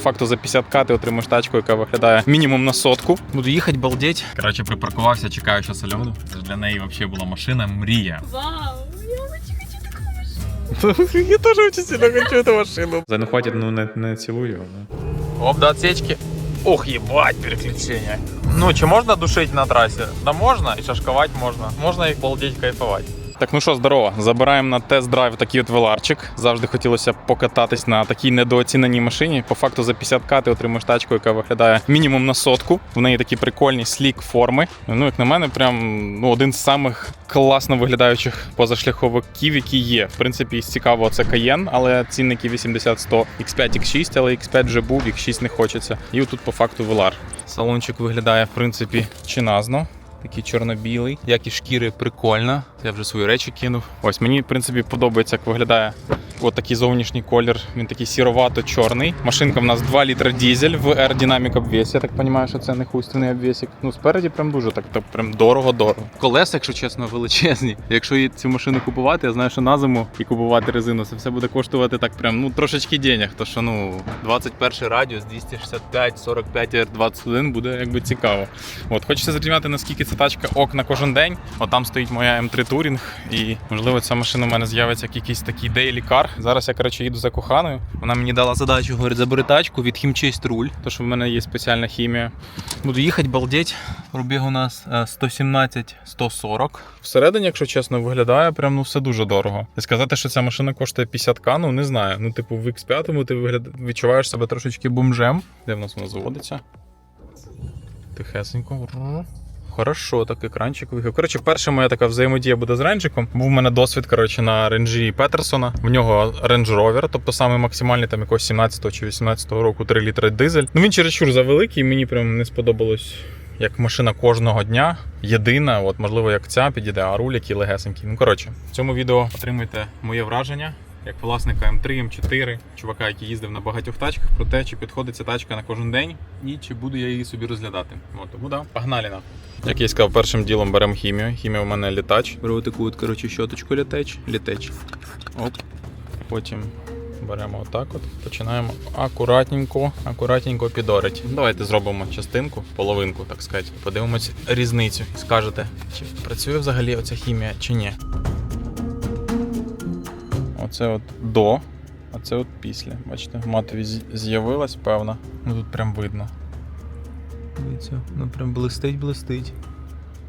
факту за 50к ти отримаєш тачку, яка виглядає мінімум на сотку. Буду їхати, балдеть. Коротше, припаркувався, чекаю, що Альону. Це ж для неї взагалі була машина мрія. Вау, я очень хочу такую машину. Я теж дуже сильно хочу цю машину. За не хватить, ну не, не цілую його. Оп, до отсечки. Ох, ебать, переключення. Ну, чи можна душити на трасі? Да можна, і шашкувати можна. Можна і балдеть кайфувати. Так, ну що, здорово. Забираємо на тест-драйв такий от веларчик. Завжди хотілося покататись на такій недооціненій машині. По факту за 50к ти отримаєш тачку, яка виглядає мінімум на сотку. В неї такі прикольні слік форми. Ну, як на мене, прям ну, один з самих класно виглядаючих позашляховиків, які є. В принципі, із цікавого це Cayenne, але цінники 80-100, X5, X6, але X5 вже був, X6 не хочеться. І отут по факту Velar. Салончик виглядає, в принципі, чиназно. Такий чорно-білий, як і шкіри, прикольно. Я вже свої речі кинув. Ось мені, в принципі, подобається, як виглядає от такий зовнішній колір. Він такий сіровато-чорний. Машинка в нас 2 літра дізель в аеродинамік обвесі. Я так розумію, що це не хуйственний обвісик. Ну, спереді прям дуже так, так прям дорого-дорого. Колеса, якщо чесно, величезні. Якщо її цю машину купувати, я знаю, що на зиму і купувати резину, це все буде коштувати так прям ну трошечки денег. То що ну 21 радіус, 265, 45 R21 буде якби цікаво. От хочеться зрівняти, наскільки ця тачка ок на кожен день. От там стоїть моя М3 Touring, і можливо ця машина у мене з'явиться як якийсь такий daily car. Зараз я коротше їду за коханою. Вона мені дала задачу, говорить, забери тачку, відхімчисть руль, то що в мене є спеціальна хімія. Буду їхати, балдеть. Пробіг у нас е, 117-140. Всередині, якщо чесно, виглядає прям ну все дуже дорого. І сказати, що ця машина коштує 50к, ну не знаю. Ну, типу, в X5 ти вигляд... відчуваєш себе трошечки бомжем. Де в нас воно заводиться? Тихесенько. Хорошо, так екранчик виїхав. Коротше, перша моя така взаємодія буде з ренджиком. Був у мене досвід коротше, на ренджі Петерсона. В нього Range Rover, тобто саме максимальний там якогось 17 чи 18 року 3 літри дизель. Ну він чересчур завеликий, мені прям не сподобалось. Як машина кожного дня, єдина, от можливо, як ця підійде, а руль який легесенький. Ну коротше, в цьому відео отримуйте моє враження як власника М3, М4, чувака, який їздив на багатьох тачках, про те, чи підходить ця тачка на кожен день і чи буду я її собі розглядати. От, тому да, погнали на. Як я сказав, першим ділом беремо хімію. Хімія у мене літач. Беру таку от, коротше, щоточку літеч, літеч. Оп. Потім беремо отак от. Починаємо акуратненько, акуратненько підорити. Давайте зробимо частинку, половинку, так сказати. Подивимось різницю і скажете, чи працює взагалі оця хімія, чи ні. Оце от до, а це от після. Бачите, матові з'явилась, певно. Ну тут прям видно. Дивіться, ну прям блистить, блистить.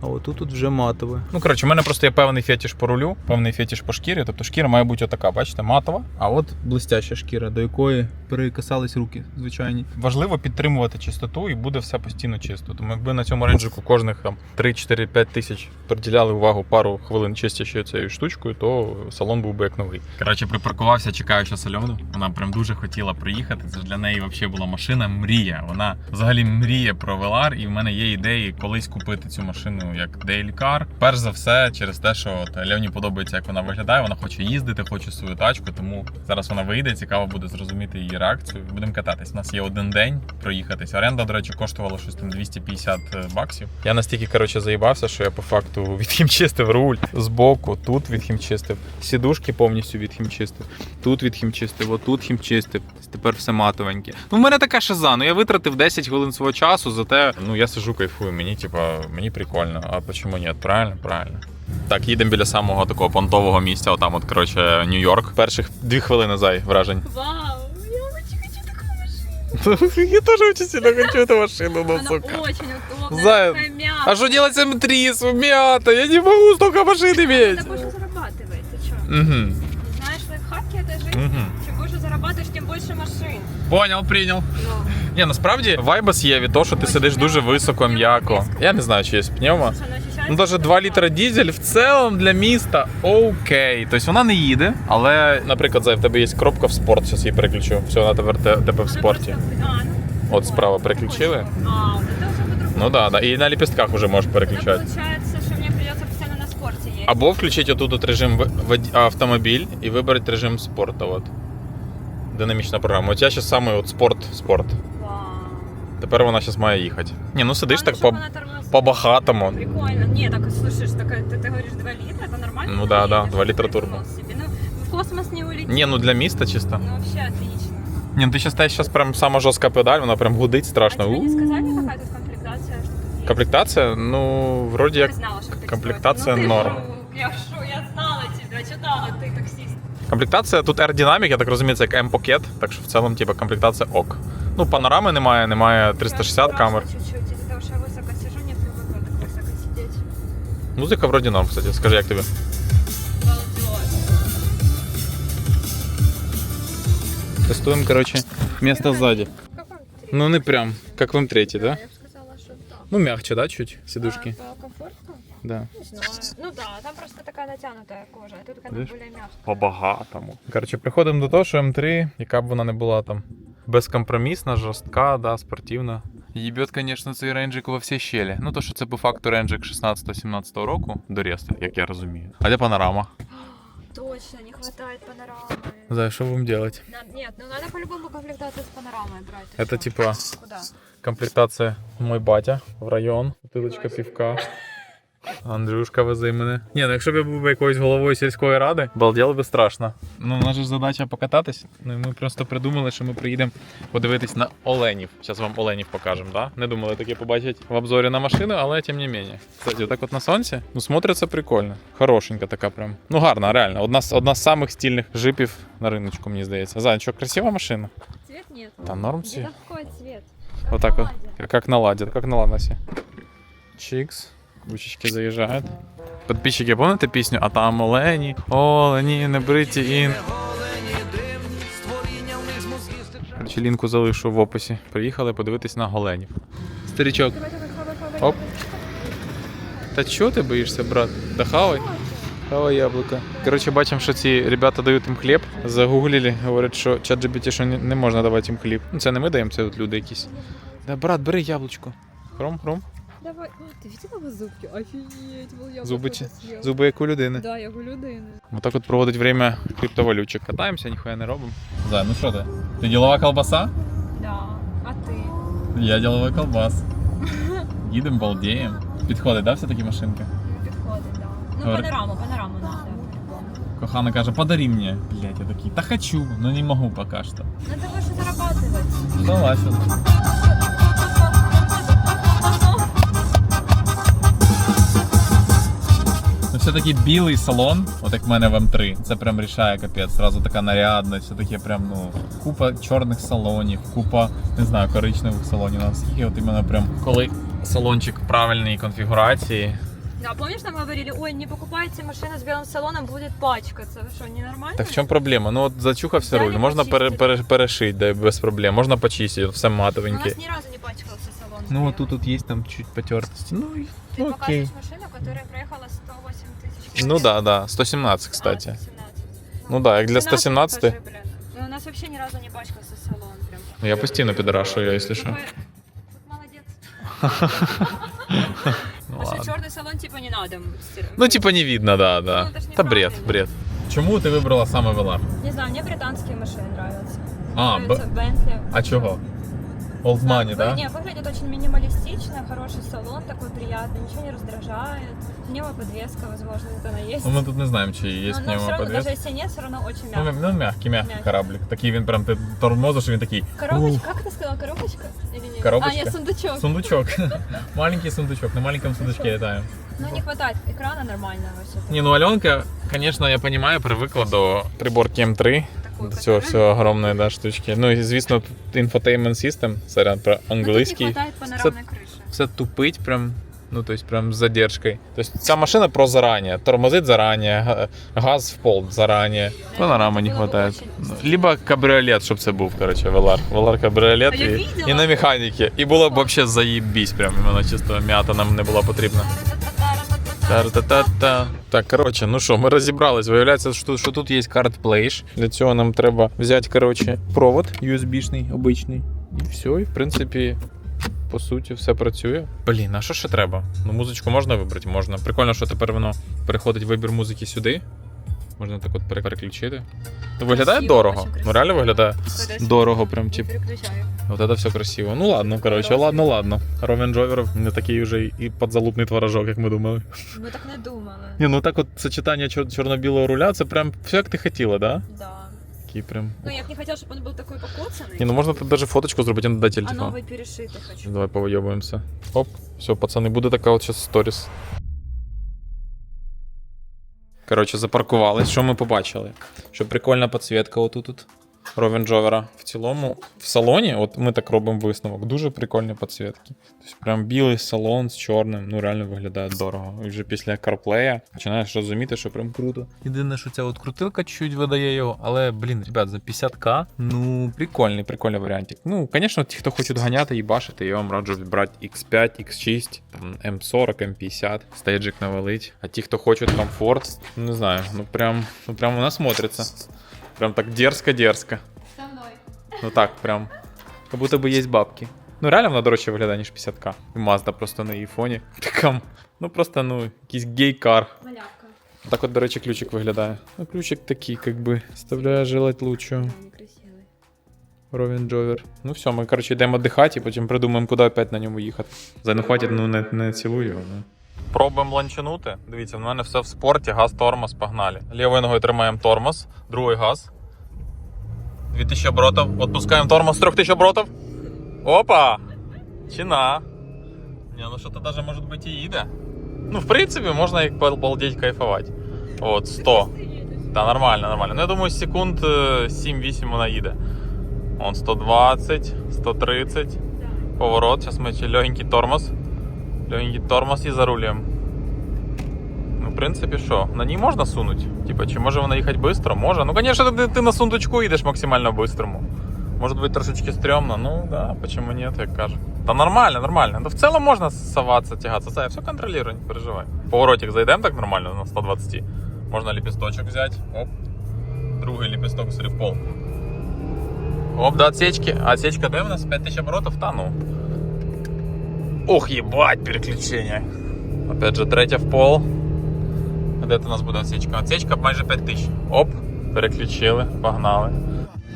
А отут тут вже матове. Ну, коротше, у мене просто є певний фетіш по рулю, певний фетіш по шкірі. Тобто шкіра має бути отака, бачите, матова. А от блистяща шкіра, до якої перекасались руки звичайні. Важливо підтримувати чистоту і буде все постійно чисто. Тому якби на цьому ренджику кожних там 3-4-5 тисяч приділяли увагу пару хвилин чистячи цією штучкою, то салон був би як новий. Коротше, припаркувався, чекаю що Альону. Вона прям дуже хотіла приїхати. Це ж для неї взагалі була машина мрія. Вона взагалі мріє про Велар, і в мене є ідеї колись купити цю машину як Daily Car. Перш за все, через те, що от Альоні подобається, як вона виглядає. Вона хоче їздити, хоче свою тачку. Тому зараз вона вийде. Цікаво буде зрозуміти її реакцію. Будемо кататись. У нас є один день проїхатись. Оренда, до речі, коштувала щось там 250 баксів. Я настільки коротше заїбався, що я по факту відхімчистив руль збоку, тут відхімчистив, сідушки повністю відхімчистив, тут відхімчистив, отут хімчистив. Тепер все матовеньке. Ну, в мене така шиза. Ну я витратив 10 хвилин свого часу, зате ну я сижу, кайфую. Мені, типа, мені прикольно. А чому ні? Правильно, правильно. Так, їдемо біля самого такого понтового місця. Отам, от, коротше, Нью-Йорк. Перших дві хвилини зай вражень. Вау, Я теж дуже сильно хочу цю машину, Она очень удобная, Зая, такая мягкая. А что делать с М3, с мята? Я не могу столько машин иметь. Это больше зарабатывает, ты чё? Угу. Знаешь, лайфхаки этой жизни? Угу. Чем больше зарабатываешь, тем больше машин. Понял, прийняв. Ну, Ні, насправді вайбас є від того, що ти сидиш дуже високо, м'яко. Я не знаю, чи є пневма. слушай, она ощущается Ну, навіть 2 літра дізель в цілому для міста окей. Тобто вона не їде, але, наприклад, Зай, в тебе є кропка в спорт, зараз її переключу. Все, вона тепер те- тебе в спорті. Ну, От справа переключили. А, вот это уже по-другому. Ну да, да. І на ліпістках вже можеш Тогда переключати. получается, что мне придется постоянно на спорте ездить. Або включити отут от режим в- автомобіль і вибрати режим спорту. От. Динамічна програма. От я зараз саме от спорт, спорт. Вау. Тепер вона зараз має їхати. Ні, ну сидиш так Главное, по, чтоб она тормозила. по-багатому. Прикольно. Не, так слушаешь, так, ты, ты говоришь 2 литра, это нормально? Ну да, да, едешь? 2 литра Придумал турбо. себе. Ну, в космос не улетишь. Ні, ну для міста чисто. Ну, вообще отлично. Ні, ну ти ще стоїш зараз прям сама жорстка педаль, вона прям гудить А страшно. тебе не У. сказали, какая тут комплектация? Что тут есть? Комплектація, ну, вроді як Я знала, что ты комплектация эксперт. Ну, ты норм. же, Я шо, я знала тебя, читала, ты таксист. Комплектація тут aerodynamic, я так розумію, це як M-пакет, так що в цілому, типу, комплектація ок. Ну, панорами немає, немає 360 Я камер. страшно чуть-чуть, Музика вроді норм, кстати. Скажи, як тобі? Тестуємо, коротше, місто ззаді. Ну, не прям, як в М3, да? Ну, мягче, да, чуть, сидушки? Да. Не знаю. Ну да, там просто такая натянутая кожа, а тут она Видишь? более мягкая. По-багатому. Коротше, приходимо до того, що М3, яка б вона не була там безкомпромісна, жорстка, да, спортивна. Їбет, звісно, цей рейнджик во всі щелі. Ну, то, що це по факту рейнджик 16-17 року до Реста, як я розумію. А де панорама? Точно, не хватает панорамы. За що будемо робити? На- Нет, ну надо по-любому комплектацию с панорамой брать. Ты Это что? типа Куда? комплектація мой батя в район, бутилочка півка. Андрюшка везе мене. Ні, ну якщо б я був би якоюсь головою сільської ради, балділо би страшно. Ну, у нас же задача покататись. Ну і ми просто придумали, що ми приїдемо подивитись на оленів. Зараз вам оленів покажемо, да? Не думали таке побачити в обзорі на машину, але тим не менше. Кстати, так от на сонці, ну смотриться прикольно. Хорошенька така прям. Ну гарна, реально. Одна з одна з самих стильних жипів на риночку, мені здається. Зай, що красива машина? Цвет нет. Та норм всі. Где какой цвет? Вот так вот. Как на ладе, как на ладосе. Чикс. Бучечки заезжают. Подписчики, помните пісню? А там олені, олені, не бриті ін. Короче, лінку залишу в описі. Приїхали подивитись на голенів. Старичок. Оп. Та чого ти боїшся, брат? Да хавай. Хавай яблуко. Коротше, бачимо, що ці ребята дають їм хліб. Загуглили, говорять, що ChatGPT, що не, не можна давати їм хліб. Ну, це не ми даємо, це от люди якісь. Да, брат, бери яблучко. Хром, хром. Давай. О, ты видела его зубки? Офигеть, был я Зуби, бы чи- тоже съел. зуби як у людини. Да, я у людини. Отак от проводить время криптовалютчик. Катаємося, ніхуя не робимо. Зай, ну що ти? Ти ділова колбаса? Да. А ты? Я діловий колбас. Їдемо, балдіємо. Підходить, да, все такі машинки? Ну, підходить, да. Ну, Говори. панораму, панораму надо. Кохана каже, подари мені. Блять, я такий, та хочу, но не можу поки що. Надо больше зарабатывать. Согласен. все-таки білий салон, от як в мене в М3, це прям рішає капець. Зразу така нарядність, все таке прям, ну, купа чорних салонів, купа, не знаю, коричневих салонів. Наскільки от іменно прям, коли салончик правильної конфігурації. Да, помнишь, нам говорили, ой, не покупайте машину с белым салоном, будет пачкаться. Вы что, ненормально? Так в чому проблема? Ну от зачухався Да, руль, не можна пере, почистити. пере, перешити, да, без проблем. Можна почистити, все У нас матовеньке. ни разу не пачкался салон. Ну белый. вот тут, тут есть там чуть потертости. Ну, и- Ты ну окей. покажешь машину, которая проехала 108 тысяч Ну да, да, 117, А, кстати. 117. Ну да, як для 117 117. покажи, блин. Ну, у нас вообще ни разу не пачкался салон. Прям. Ну я постійно якщо що. Такой, вот молодец. Ну, А что, ладно. салон типа не надо стирать? ну типа не видно, да, да. Ну, это ж Та бред, неправильно. бред. Чому ти вибрала саме Велар? Не знаю, мне британские машины нравятся. А, Нравится Bentley. А чого? Money, Вы- да? Не, выглядит очень минималистично, хороший салон, такой приятный, ничего не раздражает. Пневмоподвеска, возможно, это она есть. Ну ми тут не знаємо, чи є но, но все равно, пневмоподвес. даже если нет, все равно очень Ну, мягко. ну м'який, м'який М'який. кораблик. Такий він прям ти тормозиш, і він такий. Коробочка, ух, как ты сказала, коробочка? Или нет? Коробочка. А, нет, сундучок. Сундучок. Маленький сундучок. На маленьком сундучке літаємо. Ну, не хватает экрана нормального все Не, ну Аленка, конечно, я понимаю, привикла до приборки М3. Такой, До цього который- всього огромної да, штучки. Ну і звісно, тут infotainment system, сорян, про Но тут не англійський. хватает панорамной крыши. Все тупить прям. Ну, то есть прям з задержкою. Тобто ця машина про заранее. Тормозить заранее, газ в пол заранее. Панорами не хватає. Ну, Либо кабріолет, щоб це був, короче, Велар. Велар кабріолет і, і на механіки. І було б вообще заїбісь, прям іменно чисто м'ята нам не була потрібна. Та-та-та-та. Так, коротше, ну що, ми розібрались. Виявляється, що, тут- що тут є CardPlay. Для цього нам треба взяти, коротше, провод USB-шний, обичний. І все, і в принципі, по суті, все працює. Блін, а що ще треба? Ну, музичку можна вибрати? Можна. Прикольно, що тепер воно переходить вибір музики сюди. Можна так от переключити. Ну, виглядає Красиво, дорого. Ну реально виглядає дорого, прям переключаю. Вот это все красиво. Ну ладно, коротше, ладно, ладно. Ровен Джовер не такий вже і подзалупний творожок, як ми думали. Ми так не думали. Ні, ну так от сочетання чор- чорно-білого руля, це прям все як ти хотіла, да? Да такий прям. Ну, я бы не хотела, чтобы он был такой покоцанный. Ні, ну можна тут навіть фоточку зробити, не дай а телефон. новый перешитый хочу. Давай повийобуємося. Оп, все, пацани, буде така от зараз сторіс. Коротше, запаркувались. Що ми побачили? Що прикольна підсвітка отут. -от. Ровен Джовера. В цілому, в салоні, от ми так робимо висновок, дуже прикольні підсвітки. Тобто прям білий салон з чорним, ну реально виглядає дорого. І вже після CarPlay починаєш розуміти, що прям круто. Єдине, що ця от крутилка чуть видає його, але, блін, ребят, за 50к, ну, прикольний, прикольний варіантик. Ну, звісно, ті, хто хочуть ганяти і башити, я вам раджу брати X5, X6, M40, M50, стейджик навалить. А ті, хто хочуть комфорт, не знаю, ну прям, ну прям вона смотрится. Прям так дерзко-дерзко. Со мной. Ну так, прям. Как будто бы есть бабки. Ну, реально вона дорожче виглядає, ніж 50к. І Mazda просто на її фоні. Така, ну просто, ну, якийсь гей-кар. Малявка. Так от, до речі, ключик виглядає. Ну, ключик такий, как бы, вставляє желать лучшего. Некрасивый. Ровен Джовер. Ну все, ми, коротше, йдемо дихати і потім придумаємо, куди опять на ньому їхати. За не хватить, ну не, не цілую його. Ну. Пробуємо ланчанути. Дивіться, в мене все в спорті, газ, тормоз, погнали. Лівою ногою тримаємо тормоз, другий газ. 2000 оборотів. Отпускаємо тормоз, 3000 оборотів. Опа! Чина. Не, ну що-то даже, може бути, і їде. Ну, в принципі, можна як балдеть кайфувати. От, 100. Та нормально, нормально. Ну, я думаю, секунд е, 7-8 вона їде. Он 120, 130. Поворот. Сейчас мы еще легенький тормоз. Легенький тормоз і зарулюємо. Ну, в принципі, що? На ній можна сунути? Типа, чи може вона їхати швидко? Може. Ну, звісно, ти, ти на сундучку їдеш максимально бистрому. Може бути трошечки стрьомно, ну да, почему нет, як кажуть. Та нормально, нормально. Ну в цілому можна соватися, тягатися. Це я все контролюю, не переживай. Поворотик зайдемо так нормально на 120. Можна лепесточок взяти. Оп. Другий лепесток смотри, в пол. Оп, до отсечки. А отсечка де у нас? 5000 оборотов? Та ну. Ох, ебать, переключення. Опять же, третя в пол. А де це у нас буде отсечка? Отсечка майже 5000. Оп, переключили, погнали.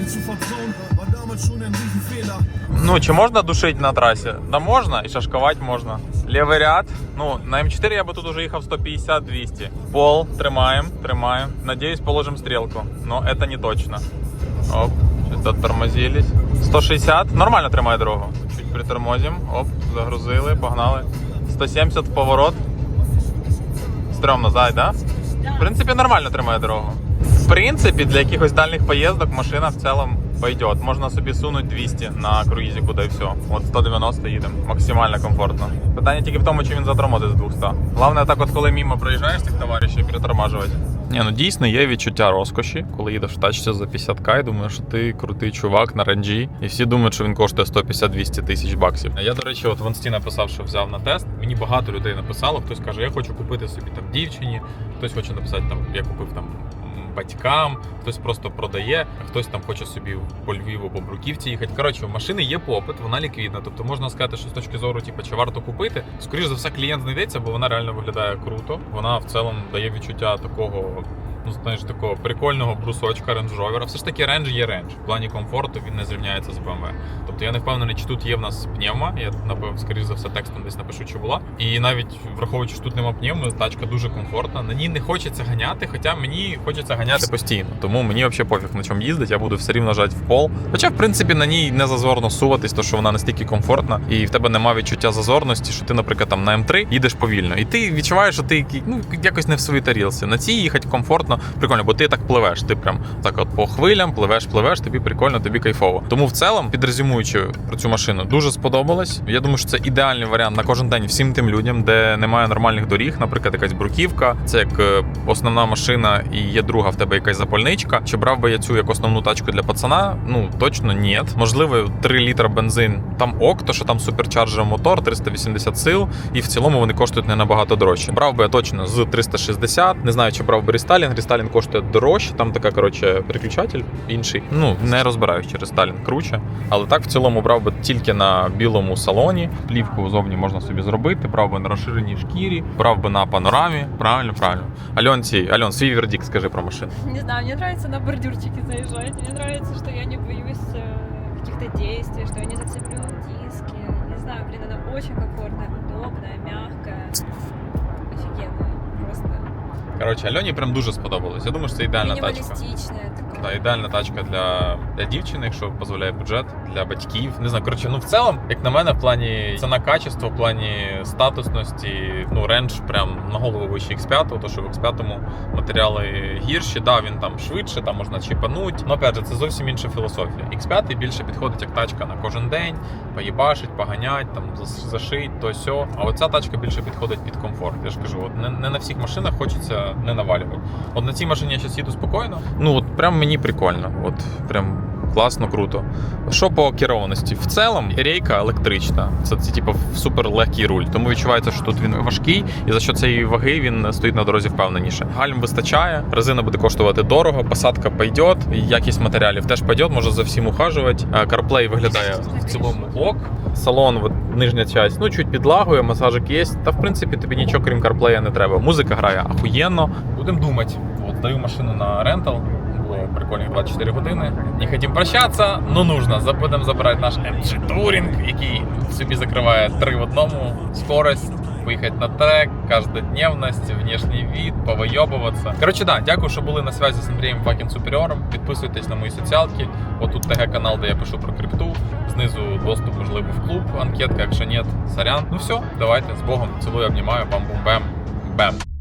Bin zu vertrauen, war damals schon ein Riesenfehler. Ну, чи можна душити на трасі? Да можна, і шашкувати можна. Лівий ряд. Ну, на М4 я би тут уже їхав 150-200. Пол, тримаємо, тримаємо. Надіюсь, положимо стрілку. Но это не точно. Оп, Щось 160, нормально тримає дорогу. Чуть притормозимо. Оп, загрузили, погнали. 170 в поворот. Стрьомно, зай, да? В принципі, нормально тримає дорогу. В принципі, для якихось дальних поїздок машина в цілому пойдет. Можна собі сунути 200 на круїзі, куди і все. От 190 їдемо. Максимально комфортно. Питання тільки в тому, чи він затормозить з 200. Головне, так от, коли мимо проїжджаєш цих товаришів, притормажувати. Ні, ну дійсно є відчуття розкоші, коли їдеш в тачці за 50к і думаєш, що ти крутий чувак на ренджі, і всі думають, що він коштує 150-200 тисяч баксів. Я, до речі, от в інсті написав, що взяв на тест. Мені багато людей написало. Хтось каже, я хочу купити собі там дівчині, хтось хоче написати там, я купив там батькам, хтось просто продає, хтось там хоче собі по Львіву, по Бруківці їхати. Коротше, в машини є попит, вона ліквідна. Тобто можна сказати, що з точки зору, типу, чи варто купити. Скоріше за все, клієнт знайдеться, бо вона реально виглядає круто. Вона в цілому дає відчуття такого. Ну, знаєш, такого прикольного брусочка Range Rover. Все ж таки рендж є рендж. В плані комфорту він не зрівняється з BMW. Тобто я не впевнений, чи тут є в нас пневма. Я напевно, скоріше за все, текстом десь напишу, чи була. І навіть враховуючи, що тут нема пневми, тачка дуже комфортна. На ній не хочеться ганяти, хоча мені хочеться ганяти постійно. Тому мені взагалі пофіг на чому їздить, я буду все рівно жати в пол. Хоча, в принципі, на ній не зазорно суватись, то що вона настільки комфортна, і в тебе немає відчуття зазорності, що ти, наприклад, там на М3 їдеш повільно. І ти відчуваєш, що ти ну, якось не в своїй тарілці. На цій їхати комфортно, прикольно, бо ти так пливеш. Ти прям так от по хвилям пливеш, пливеш, тобі прикольно, тобі кайфово. Тому в цілому, підрезюмуючи про цю машину, дуже сподобалось. Я думаю, що це ідеальний варіант на кожен день всім тим людям, де немає нормальних доріг, наприклад, якась бруківка, це як е, основна машина і є друга в тебе якась запальничка. Чи брав би я цю як основну тачку для пацана? Ну точно ні. Можливо, 3 літра бензин там ок, то що там суперчарджер мотор, 380 сил, і в цілому вони коштують не набагато дорожче. Брав би я точно з 360. Не знаю, чи брав би рестайлінг. Рестайлінг коштує дорожче. Там така коротше переключатель інший. Ну не розбираюсь, чи рестайлінг круче. Але так в цілому брав би тільки на білому салоні. Плівку зовні можна собі зробити. Брав би на розширеній шкірі, брав би на панорамі. Правильно, правильно. Альонці, Альон, свій вердикт скажи про машину. Не знаю, мне нравится на бордюрчики заезжать. Мне нравится, что я не боюсь э, каких-то действий, что я не зацеплю диски. Не знаю, блин, она очень комфортная, удобная, мягкая. Офигенная. Коротше, Альоні прям дуже сподобалось. Я думаю, що це ідеальна тачка. Минималистичная Да, ідеальна тачка для, для дівчини, якщо дозволяє бюджет, для батьків. Не знаю, коротше, ну в цілому, як на мене, в плані ціна качество, в плані статусності, ну рендж прям на голову вище X5, то що в X5 матеріали гірші, да, він там швидше, там можна чіпануть. Ну, опять же, це зовсім інша філософія. X5 більше підходить як тачка на кожен день, поїбашить, поганять, там зашить, то сьо. А оця тачка більше підходить під комфорт. Я ж кажу, от не, не на всіх машинах хочеться не навалювати. От на цій машині я зараз їду спокійно. Ну от прям мені прикольно. От прям. Класно, круто. Що по керованості? В цілому рейка електрична. Це, це типу супер легкий руль. Тому відчувається, що тут він важкий, і за що цієї ваги він стоїть на дорозі впевненіше. Гальм вистачає, резина буде коштувати дорого, посадка пойде, якість матеріалів теж пойде, може за всім ухажувати. CarPlay виглядає в цілому ок. Салон, от, нижня часть, ну чуть підлагує, масажик є. Та в принципі тобі нічого крім CarPlay не треба. Музика грає ахуєнно. Будемо думати. От даю машину на рентал. Було прикольних 24 години. Не хотім прощатися, но нужно. Будемо забирати наш MG Touring, який собі закриває три в одному. Скорость, поїхати на трек, каждодневность, внешний вид, повийобуватися. Коротше, да, дякую, що були на зв'язку з Андрієм Факін Суперіором. Підписуйтесь на мої соціалки. Отут ТГ канал, де я пишу про крипту. Знизу доступ можливо в клуб. Анкетка, якщо ні, сорян. Ну все, давайте з Богом. Цілую, обнімаю, бам-бум-бем. Бем.